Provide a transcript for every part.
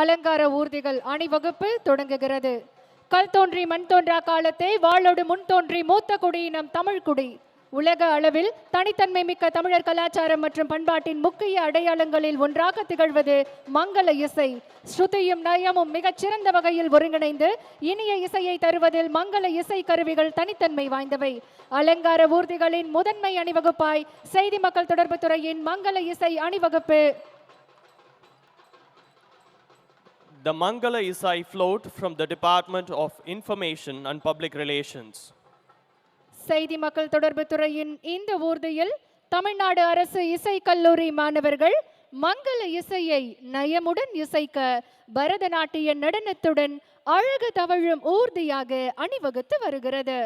அலங்கார ஊர்திகள் அணிவகுப்பு தொடங்குகிறது. கல் தோன்றி மண் தோன்றா காலத்தை வாழோடு முன் தோன்றி மூத்த குடியினம் தமிழ்குடி உலக அளவில் தனித்தன்மை மிக்க தமிழர் கலாச்சாரம் மற்றும் பண்பாட்டின் முக்கிய அடையாளங்களில் ஒன்றாக திகழ்வது மங்கள இசை. ஸ்ருதியும் நயமும் மிகச்சிறந்த வகையில் ஒருங்கிணைந்து இனிய இசையை தருவதில் மங்கள இசை கருவிகள் தனித்தன்மை வாய்ந்தவை. அலங்கார ஊர்திகளின் முதன்மை அணிவகுப்பாய் செய்தி மக்கள் தொடர்பு துறையின் மங்கள இசை அணிவகுப்பு. The Mangala Isai float from the Department of Information and Public Relations. செய்தி மக்கள் தொடர்பு துறையின் இந்த ஊர்தியில் தமிழ்நாடு அரசு இசை கல்லூரி மாணவர்கள் மங்கள இசையை நயமுடன் இசைக்க பரதநாட்டிய நடனத்துடன் அழகு தவழும் ஊர்தியாக அணிவகுத்து வருகிறது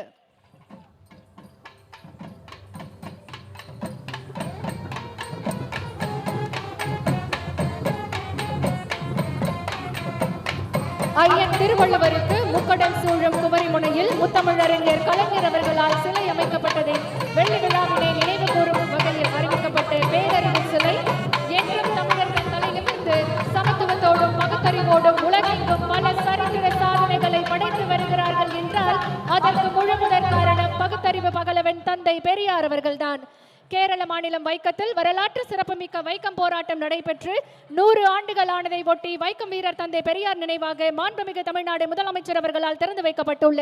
ஐயன் முக்கடல் சூழும் குமரிமுனையில் முத்தமிழறிஞர் கலைஞர் அவர்களால் சிலை அமைக்கப்பட்டதின் வெள்ளி விழாவினை நினைவு கூறும் வகையில் அறிவிக்கப்பட்ட பேரறிவு சிலை என்றும் தமிழர்கள் தலையிலிருந்து சமத்துவத்தோடும் மகத்தறிவோடும் உலகெங்கும் பல சரித்திர சாதனைகளை படைத்து வருகிறார்கள் என்றால் அதற்கு முழு முதற் காரணம் பகுத்தறிவு பகலவன் தந்தை பெரியார் அவர்கள்தான். கேரள மாநிலம் வைக்கத்தில் வரலாற்று சிறப்புமிக்க வைக்கம் போராட்டம் நடைபெற்று நூறு ஆண்டுகள் ஆனதை ஒட்டி வைக்கம் வீரர் தந்தை பெரியார் நினைவாக மாண்புமிகு தமிழ்நாடு முதலமைச்சர் அவர்களால் திறந்து வைக்கப்பட்டுள்ள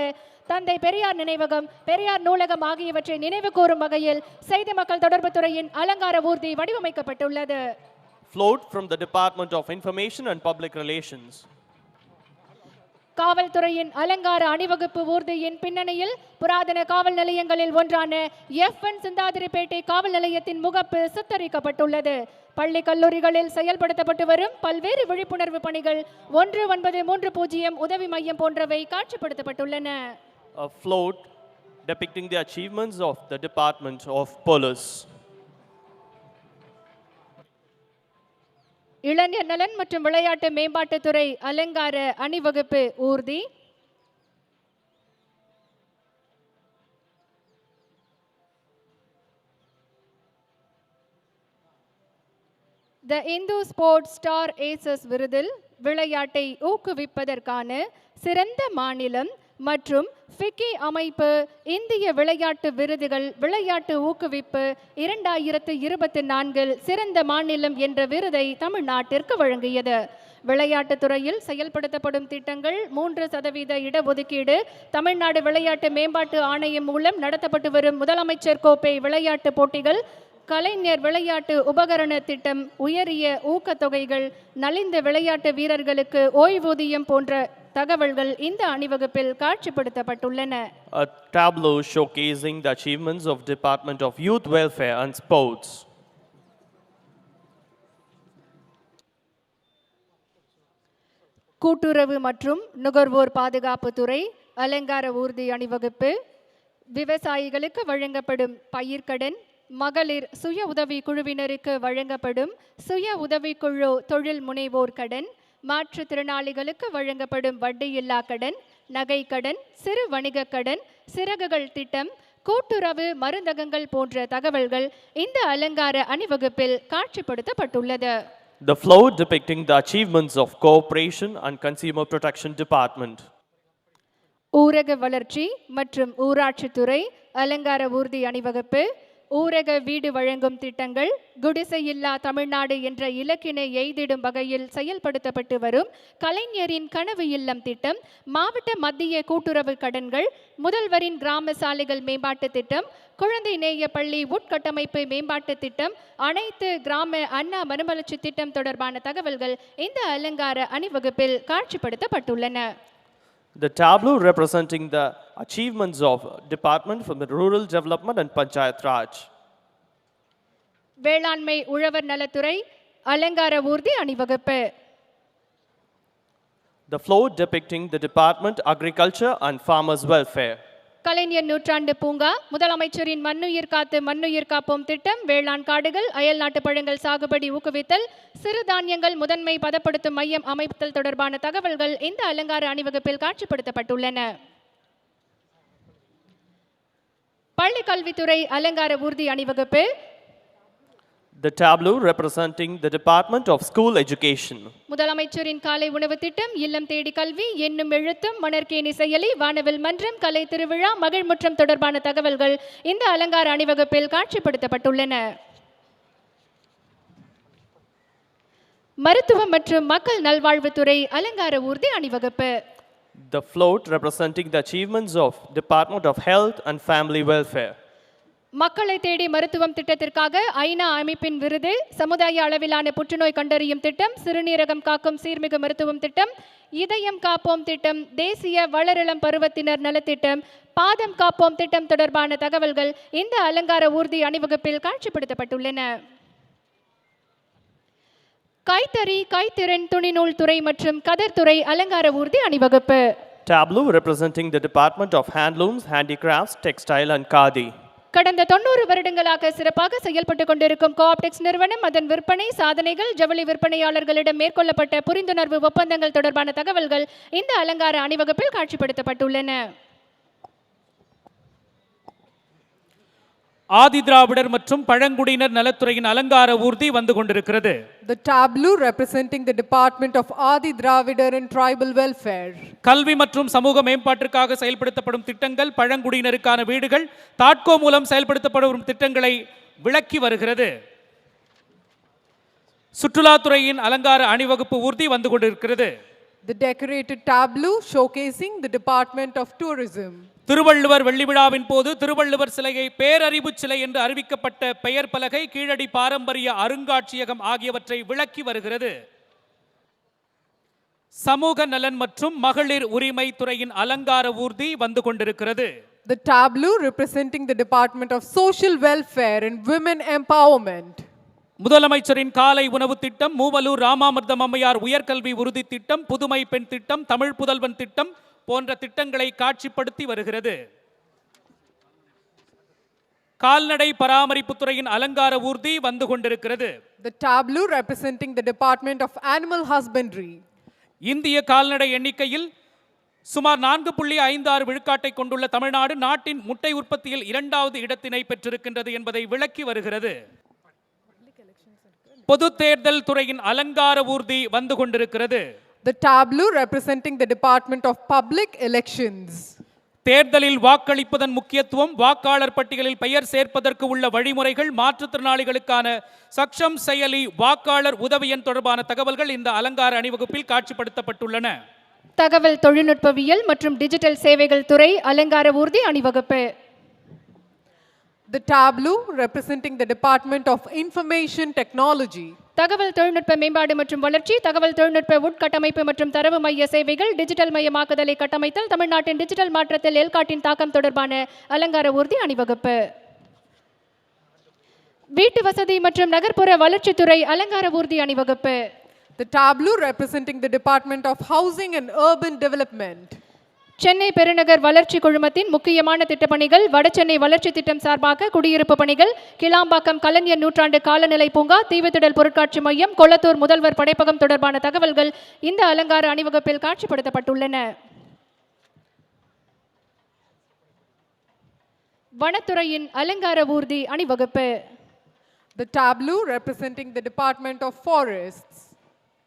தந்தை பெரியார் நினைவகம் பெரியார் நூலகம் ஆகியவற்றை நினைவு கூறும் வகையில் செய்தி மக்கள் தொடர்பு துறையின் அலங்கார ஊர்தி வடிவமைக்கப்பட்டுள்ளது Float from the Department of Information and Public Relations. காவல்துறையின் அலங்கார அணிவகுப்பு ஊர்தியின் பின்னணியில் புராதன காவல் நிலையங்களில் ஒன்றான எஃப் என் சிந்தாதிரிப்பேட்டை காவல் நிலையத்தின் முகப்பு சித்தரிக்கப்பட்டுள்ளது பள்ளி கல்லூரிகளில் செயல்படுத்தப்பட்டு வரும் பல்வேறு விழிப்புணர்வு பணிகள் ஒன்று ஒன்பது மூன்று பூஜ்ஜியம் உதவி மையம் போன்றவை காட்சிப்படுத்தப்பட்டுள்ளன A float depicting the achievements of the Department of Police. இளைஞர் நலன் மற்றும் விளையாட்டு மேம்பாட்டுத்துறை அலங்கார அணிவகுப்பு ஊர்தி. The Hindu sports star aces விருதில் விளையாட்டை ஊக்குவிப்பதற்கான சிறந்த மாநிலம் மற்றும் ஃபிக்கி அமைப்பு இந்திய விளையாட்டு விருதுகள் விளையாட்டு ஊக்குவிப்பு இரண்டாயிரத்து இருபத்தி நான்கில் சிறந்த மாநிலம் என்ற விருதை தமிழ்நாட்டிற்கு வழங்கியது. விளையாட்டுத் துறையில் செயல்படுத்தப்படும் திட்டங்கள் மூன்று சதவீத இடஒதுக்கீடு தமிழ்நாடு விளையாட்டு மேம்பாட்டு ஆணையம் மூலம் நடத்தப்பட்டு வரும் முதலமைச்சர் கோப்பை விளையாட்டு போட்டிகள் கலைஞர் விளையாட்டு உபகரண திட்டம் உயரிய ஊக்கத்தொகைகள் நலிந்த விளையாட்டு வீரர்களுக்கு ஓய்வூதியம் போன்ற தகவல்கள் இந்த அணிவகுப்பில் காட்சிப்படுத்தப்பட்டுள்ளன A tableau showcasing the achievements of Department of Youth Welfare and Sports. கூட்டுறவு மற்றும் நுகர்வோர் பாதுகாப்பு துறை அலங்கார ஊர்தி அணிவகுப்பு விவசாயிகளுக்கு வழங்கப்படும் பயிர்க்கடன் மகளிர் சுய உதவி குழுவினருக்கு வழங்கப்படும் சுய உதவிக்குழு தொழில் முனைவோர் கடன் மாற்றுத்திறனாளிகளுக்கு வழங்கப்படும் வட்டியில்லா கடன் நகை கடன் சிறு வணிகக் கடன் சிறகுகள் திட்டம் கூட்டுறவு மருந்தகங்கள் போன்ற தகவல்கள் இந்த அலங்கார அணிவகுப்பில் காட்சிப்படுத்தப்பட்டுள்ளது The float depicting the achievements of Cooperation and Consumer Protection Department. ஊரக வளர்ச்சி மற்றும் ஊராட்சித்துறை அலங்கார ஊர்தி அணிவகுப்பு ஊரக வீடு வழங்கும் திட்டங்கள் குடிசையில்லா தமிழ்நாடு என்ற இலக்கினை எய்திடும் வகையில் செயல்படுத்தப்பட்டு வரும். கலைஞரின் கனவு இல்லம் திட்டம் மாவட்ட மத்திய கூட்டுறவு கடன்கள் முதல்வரின் கிராம சாலைகள் மேம்பாட்டு திட்டம் குழந்தை நேய பள்ளி உட்கட்டமைப்பு மேம்பாட்டு திட்டம் அனைத்து கிராம அண்ணா மறுமலர்ச்சி திட்டம் தொடர்பான தகவல்கள் இந்த அலங்கார அணிவகுப்பில் காட்சிப்படுத்தப்பட்டுள்ளன. The tableau representing the achievements of Department from the Rural Development and Panchayat Raj. வேளாண்மை உழவர் நலத்துறை அலங்கார ஊர்தி அணிவகுப்பு The float depicting the Department Agriculture and Farmers Welfare. கலைஞர் நூற்றாண்டு பூங்கா முதலமைச்சரின் மண்ணுயிர் காத்து மண்ணுயிர் காப்போம் திட்டம் வேளாண் காடுகள் அயல் நாட்டு பழங்கள் சாகுபடி ஊக்குவித்தல் சிறுதானியங்கள் முதன்மை பதப்படுத்தும் மையம் அமைத்தல் தொடர்பான தகவல்கள் இந்த அலங்கார அணிவகுப்பில் காட்சிப்படுத்தப்பட்டுள்ளன. பள்ளி கல்வித்துறை அலங்கார ஊர்தி அணிவகுப்பு The tableau representing the Department of School Education. முதலமைச்சரின் காலை உணவு திட்டம் இல்லம் தேடி கல்வி என்னும் எழுத்தும் மணற்கேணி செயலி வானவில் மன்றம் கலை திருவிழா மகிழ்முற்றம் தொடர்பான தகவல்கள் இந்த அலங்கார அணிவகுப்பில் காட்சிப்படுத்தப்பட்டுள்ளன மருத்துவம் மற்றும் மக்கள் நல்வாழ்வுத்துறை அலங்கார ஊர்தி அணிவகுப்பு The float representing the achievements of Department of Health and Family Welfare. மக்களை தேடி மருத்துவம் திட்டத்திற்காக ஐநா அமைப்பின் விருது சமுதாய அளவிலான புற்றுநோய் கண்டறியும் திட்டம் சிறுநீரகம் காக்கும் சீர்மிகு மருத்துவம் திட்டம் இதயம் காப்போம் திட்டம் தேசிய வளரிளம் பருவத்தினர் நலத்திட்டம் பாதம் காப்போம் திட்டம் தொடர்பான தகவல்கள் இந்த அலங்கார ஊர்தி அணிவகுப்பில் காட்சிப்படுத்தப்பட்டுள்ளன கைத்தறி கைத்திறன் துணிநூல் துறை மற்றும் கதர்துறை அலங்கார ஊர்தி அணிவகுப்பு Tableau representing the Department of Handlooms, Handicrafts, Textile and Khadi. கடந்த தொண்ணூறு வருடங்களாக சிறப்பாக செயல்பட்டு கொண்டிருக்கும் கோஆப்டெக்ஸ் நிறுவனம் அதன் விற்பனை சாதனைகள் ஜவுளி விற்பனையாளர்களிடம் மேற்கொள்ளப்பட்ட புரிந்துணர்வு ஒப்பந்தங்கள் தொடர்பான தகவல்கள் இந்த அலங்கார அணிவகுப்பில் காட்சிப்படுத்தப்பட்டுள்ளன. ஆதி திராவிடர் மற்றும் பழங்குடியினர் நலத்துறையின் அலங்கார ஊர்தி வந்து கொண்டிருக்கிறது The tableau representing the Department of Adi Dravidar and Tribal Welfare. கல்வி மற்றும் சமூக மேம்பாட்டிற்காக செயல்படுத்தப்படும் திட்டங்கள் பழங்குடியினருக்கான வீடுகள் தாட்கோ மூலம் செயல்படுத்தப்படும் திட்டங்களை விளக்கி வருகிறது சுற்றுலாத்துறையின் அலங்கார அணிவகுப்பு ஊர்தி வந்து கொண்டிருக்கிறது The decorated tableau showcasing the Department of Tourism. Thiruvalluvar வெள்ளி விழாவின் போது திருவள்ளுவர் சிலையை பேரறிவு சிலை என்று அறிவிக்கப்பட்ட பெயர் பலகை கீழடி பாரம்பரிய அருங்காட்சியகம் ஆகியவற்றை விளக்கி வருகிறது சமூக நலன் மற்றும் மகளிர் உரிமை துறையின் அலங்கார ஊர்தி வந்து கொண்டிருக்கிறது The tableau representing the Department of Social Welfare and Women Empowerment. முதலமைச்சரின் காலை உணவு திட்டம் மூவலூர் ராமாமிர்தம் அம்மையார் உயர்கல்வி உறுதி திட்டம் புதுமை பெண் திட்டம் தமிழ் புதல்வன் திட்டம் போன்ற திட்டங்களை காட்சிப்படுத்தி வருகிறது. கால்நடை பராமரிப்புத் துறையின் அலங்கார ஊர்தி வந்து கொண்டிருக்கிறது. The tableau representing the Department of Animal Husbandry. இந்திய கால்நடை எண்ணிக்கையில் சுமார் நான்கு புள்ளி ஐந்து ஆறு விழுக்காட்டை கொண்டுள்ள தமிழ்நாடு நாட்டின் முட்டை உற்பத்தியில் இரண்டாவது இடத்தினை பெற்றிருக்கின்றது என்பதை விளக்கி வருகிறது. பொது தேர்தல் துறையின் அலங்கார ஊர்தி வந்து கொண்டிருக்கிறது. The tableau representing the Department of Public Elections. தேர்தலில் வாக்களிப்பதன் முக்கியத்துவம் வாக்காளர் பட்டியலில் பெயர் சேர்ப்பதற்கு உள்ள வழிமுறைகள் மாற்றுத்திறனாளிகளுக்கான சக்ஷம் செயலி வாக்காளர் உதவி எண் தொடர்பான தகவல்கள் இந்த அலங்கார அணிவகுப்பில் காட்சிப்படுத்தப்பட்டுள்ளன தகவல் தொழில்நுட்பவியல் மற்றும் டிஜிட்டல் சேவைகள் துறை அலங்கார ஊர்தி அணிவகுப்பு The tableau representing the Department of Information Technology. தகவல் தொழில்நுட்ப மேம்பாடு மற்றும் வளர்ச்சி தகவல் தொழில்நுட்ப உட்கட்டமைப்பு மற்றும் தரவு மைய சேவைகள் டிஜிட்டல் மயமாக்குதலை கட்டமைத்தல் தமிழ்நாட்டின் டிஜிட்டல் மாற்றத்தில் எல்காட்டின் தாக்கம் தொடர்பான அலங்கார ஊர்தி அணிவகுப்பு வீட்டு வசதி மற்றும் நகர்ப்புற வளர்ச்சித்துறை அலங்கார ஊர்தி அணிவகுப்பு The tableau representing the Department of Housing and Urban Development. Chennai பெருநகர் வளர்ச்சி குழுமத்தின் முக்கியமான திட்டப்பணிகள் வடசென்னை வளர்ச்சி திட்டம் சார்பாக குடியிருப்பு பணிகள் கிளாம்பாக்கம் கலைஞர் நூற்றாண்டு காலநிலை பூங்கா தீவுத்திடல் பொருட்காட்சி மையம் கொளத்தூர் முதல்வர் படைப்பகம் தொடர்பான தகவல்கள் இந்த அலங்கார அணிவகுப்பில் காட்சிப்படுத்தப்பட்டுள்ளன வனத்துறையின் அலங்கார ஊர்தி அணிவகுப்பு The tableau representing the Department of Forests.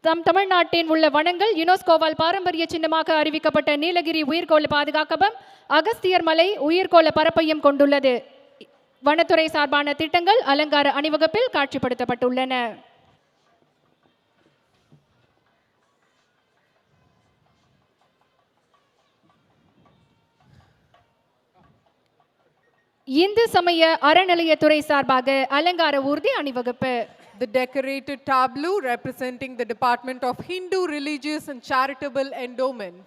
நம் தமிழ்நாட்டின் உள்ள வனங்கள் யுனெஸ்கோவால் பாரம்பரிய சின்னமாக அறிவிக்கப்பட்ட நீலகிரி உயிர்கோள பாதுகாக்கப்பம் அகஸ்தியர் மலை உயிர்கோள பரப்பையும் கொண்டுள்ளது. வனத்துறை சார்பான திட்டங்கள் அலங்கார அணிவகுப்பில் காட்சிப்படுத்தப்பட்டுள்ளன. இந்து சமய அறநிலையத்துறை சார்பாக அலங்கார ஊர்தி அணிவகுப்பு. The decorated tableau representing the Department of Hindu Religious and Charitable Endowment.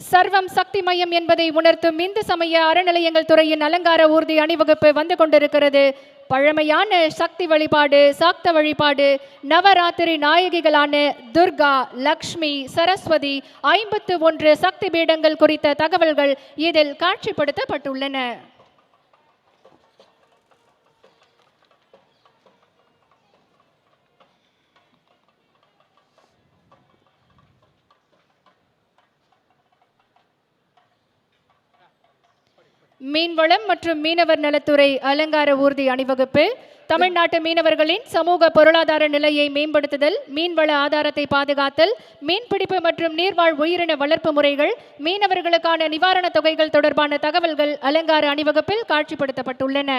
சர்வம் சக்தி மையம் என்பதை உணர்த்தும் இந்து சமய அறநிலையங்கள் துறையின் அலங்கார ஊர்தி அணிவகுப்பு வந்து கொண்டிருக்கிறது பழமையான சக்தி வழிபாடு சாக்த வழிபாடு நவராத்திரி நாயகிகளான துர்கா லக்ஷ்மி சரஸ்வதி ஐம்பத்து ஒன்று சக்தி பீடங்கள் குறித்த தகவல்கள் இதில் காட்சிப்படுத்தப்பட்டுள்ளன மீன்வளம் மற்றும் மீனவர் நலத்துறை அலங்கார ஊர்தி அணிவகுப்பு தமிழ்நாட்டு மீனவர்களின் சமூக பொருளாதார நிலையை மேம்படுத்துதல் மீன்வள ஆதாரத்தை பாதுகாத்தல் மீன்பிடிப்பு மற்றும் நீர்வாழ் உயிரின வளர்ப்பு முறைகள் மீனவர்களுக்கான நிவாரணத் தொகைகள் தொடர்பான தகவல்கள் அலங்கார அணிவகுப்பில் காட்சிப்படுத்தப்பட்டுள்ளன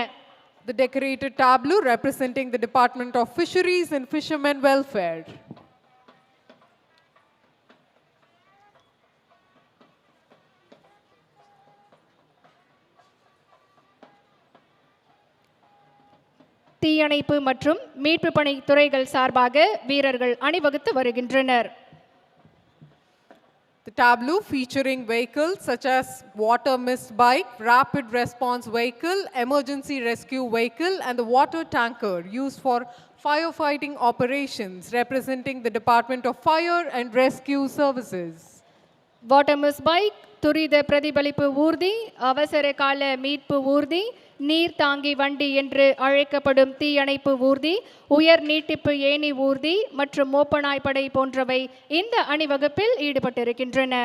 The decorated tableau representing the Department of Fisheries and Fishermen Welfare. தீயணைப்பு மற்றும் மீட்பு பணி துறைகள் சார்பாக வீரர்கள் அணிவகுத்து வருகின்றனர் The tableau featuring vehicles such as water mist bike, rapid response vehicle, emergency rescue vehicle, and the water tanker used for firefighting operations representing the Department of Fire and Rescue Services. வாட்டமஸ் bike துரித பிரதிபலிப்பு ஊர்தி அவசர கால மீட்பு ஊர்தி நீர் தாங்கி வண்டி என்று அழைக்கப்படும் தீயணைப்பு ஊர்தி உயர் நீட்டிப்பு ஏணி ஊர்தி மற்றும் மோப்பனாய் படை போன்றவை இந்த அணிவகுப்பில் ஈடுபட்டிருக்கின்றன.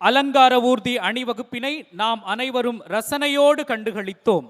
அலங்கார ஊர்தி அணிவகுப்பினை நாம் அனைவரும் ரசனையோடு கண்டுகளித்தோம்.